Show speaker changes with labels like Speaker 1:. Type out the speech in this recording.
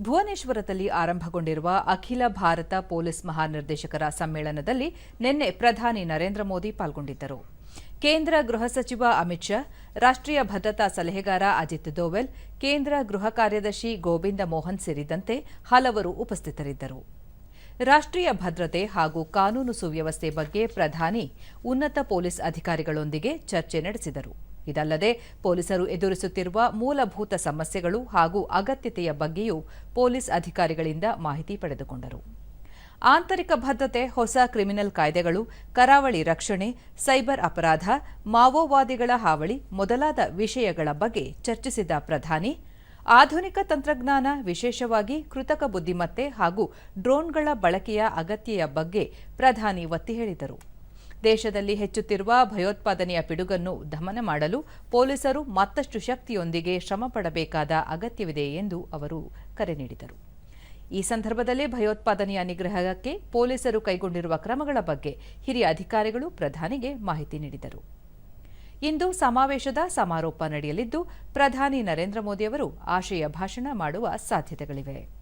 Speaker 1: ಭುವನೇಶ್ವರದಲ್ಲಿ ಆರಂಭಗೊಂಡಿರುವ ಅಖಿಲ ಭಾರತ ಪೊಲೀಸ್ ಮಹಾನಿರ್ದೇಶಕರ ಸಮ್ಮೇಳನದಲ್ಲಿ ನಿನ್ನೆ ಪ್ರಧಾನಿ ನರೇಂದ್ರ ಮೋದಿ ಪಾಲ್ಗೊಂಡಿದ್ದರು. ಕೇಂದ್ರ ಗೃಹ ಸಚಿವ ಅಮಿತ್ ಶಾ, ರಾಷ್ಟ್ರೀಯ ಭದ್ರತಾ ಸಲಹೆಗಾರ ಅಜಿತ್ ದೋವೆಲ್, ಕೇಂದ್ರ ಗೃಹ ಕಾರ್ಯದರ್ಶಿ ಗೋವಿಂದ ಮೋಹನ್ ಸೇರಿದಂತೆ ಹಲವರು ಉಪಸ್ಥಿತರಿದ್ದರು. ರಾಷ್ಟ್ರೀಯ ಭದ್ರತೆ ಹಾಗೂ ಕಾನೂನು ಸುವ್ಯವಸ್ಥೆ ಬಗ್ಗೆ ಪ್ರಧಾನಿ ಉನ್ನತ ಪೊಲೀಸ್ ಅಧಿಕಾರಿಗಳೊಂದಿಗೆ ಚರ್ಚೆ ನಡೆಸಿದರು. ಇದಲ್ಲದೆ ಪೊಲೀಸರು ಎದುರಿಸುತ್ತಿರುವ ಮೂಲಭೂತ ಸಮಸ್ಯೆಗಳು ಹಾಗೂ ಅಗತ್ಯತೆಯ ಬಗ್ಗೆಯೂ ಪೊಲೀಸ್ ಅಧಿಕಾರಿಗಳಿಂದ ಮಾಹಿತಿ ಪಡೆದುಕೊಂಡರು. ಆಂತರಿಕ ಭದ್ರತೆ, ಹೊಸ ಕ್ರಿಮಿನಲ್ ಕಾಯ್ದೆಗಳು, ಕರಾವಳಿ ರಕ್ಷಣೆ, ಸೈಬರ್ ಅಪರಾಧ, ಮಾವೋವಾದಿಗಳ ಹಾವಳಿ ಮೊದಲಾದ ವಿಷಯಗಳ ಬಗ್ಗೆ ಚರ್ಚಿಸಿದ ಪ್ರಧಾನಿ, ಆಧುನಿಕ ತಂತ್ರಜ್ಞಾನ, ವಿಶೇಷವಾಗಿ ಕೃತಕ ಬುದ್ಧಿಮತ್ತೆ ಹಾಗೂ ಡ್ರೋನ್ಗಳ ಬಳಕೆಯ ಅಗತ್ಯೆಯ ಬಗ್ಗೆ ಪ್ರಧಾನಿ ಒತ್ತಿ ಹೇಳಿದರು. ದೇಶದಲ್ಲಿ ಹೆಚ್ಚುತ್ತಿರುವ ಭಯೋತ್ಪಾದನೆಯ ಪಿಡುಗನ್ನು ದಮನ ಮಾಡಲು ಪೊಲೀಸರು ಮತ್ತಷ್ಟು ಶಕ್ತಿಯೊಂದಿಗೆ ಶ್ರಮಪಡಬೇಕಾದ ಅಗತ್ಯವಿದೆ ಎಂದು ಅವರು ಕರೆ ನೀಡಿದರು. ಈ ಸಂದರ್ಭದಲ್ಲಿ ಭಯೋತ್ಪಾದನೆಯ ನಿಗ್ರಹಕ್ಕೆ ಪೊಲೀಸರು ಕೈಗೊಂಡಿರುವ ಕ್ರಮಗಳ ಬಗ್ಗೆ ಹಿರಿಯ ಅಧಿಕಾರಿಗಳು ಪ್ರಧಾನಿಗೆ ಮಾಹಿತಿ ನೀಡಿದರು. ಇಂದು ಸಮಾವೇಶದ ಸಮಾರೋಪ ನಡೆಯಲಿದ್ದು, ಪ್ರಧಾನಿ ನರೇಂದ್ರ ಮೋದಿ ಅವರು ಆಶಯ ಭಾಷಣ ಮಾಡುವ ಸಾಧ್ಯತೆಗಳಿವೆ.